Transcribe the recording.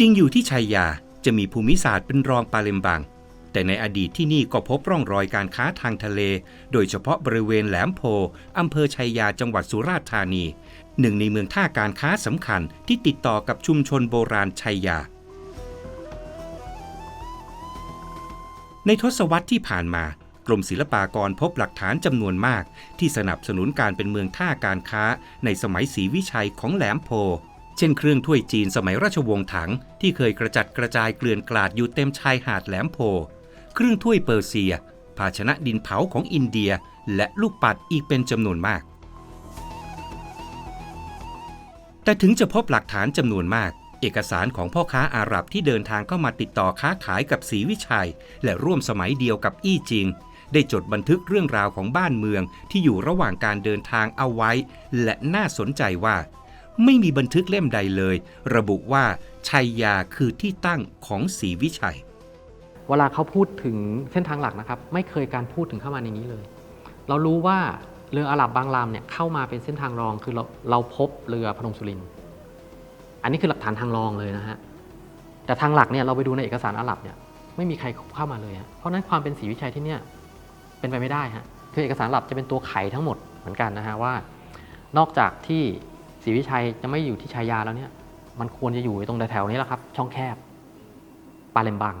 จริงอยู่ที่ชัยยาจะมีภูมิศาสตร์เป็นรองปาเลมบัง แต่ในอดีตที่นี่ก็พบร่องรอยการค้าทางทะเล โดยเฉพาะบริเวณแหลมโพอำเภอชัยยาจังหวัดสุราษฎร์ธานี หนึ่งในเมืองท่าการค้าสำคัญที่ติดต่อกับชุมชนโบราณชัยยา ในทศวรรษที่ผ่านมากรมศิลปากรพบหลักฐานจำนวนมาก ที่สนับสนุนการเป็นเมืองท่าการค้าในสมัยศรีวิชัยของแหลมโพ เช่นเครื่องถ้วยจีนสมัยราชวงศ์ถัง ที่เคยกระจัดกระจายเกลื่อนกลาดอยู่เต็มชายหาดแหลมโพ เครื่องถ้วยเปอร์เซีย ภาชนะดินเผาของอินเดีย และลูกปัดอีกเป็นจำนวนมาก แต่ถึงจะพบหลักฐานจำนวนมาก เอกสารของพ่อค้าอาหรับที่เดินทางเข้ามาติดต่อค้าขายกับศรีวิชัย และร่วมสมัยเดียวกับอี้จิงได้จดบันทึกเรื่องราวของบ้านเมืองที่อยู่ระหว่างการเดินทางเอาไว้ และน่าสนใจว่า ไม่มีบันทึกเล่มใดเลย ระบุว่าชัยยาคือที่ตั้งของศรีวิชัย เวลาเขาพูดถึงเส้นทางหลักนะครับ ไม่เคยการพูดถึงเข้ามาในนี้เลย เรารู้ว่าเรืออาหรับบางลำเนี่ยเข้ามาเป็นเส้นทางรองคือเราเราพบเรือพนมสุรินทร์อันนี้คือหลักฐานทางรองเลยนะฮะแต่ทางหลักเนี่ยเราไปดูในเอกสารอาหรับเนี่ยไม่มีใครเข้ามาเลยฮะเพราะนั้นความเป็นศรีวิชัยที่เนี่ยเป็นไปไม่ได้ฮะคือเอกสารอาหรับจะเป็นตัวไขทั้งหมดเหมือนกันนะฮะว่า นอกจากที่ ศรีวิชัยจะไม่อยู่ที่ชายาแล้วเนี่ย มันควรจะอยู่ตรงแถวๆนี้แหละครับ ช่องแคบ ปาเลมบัง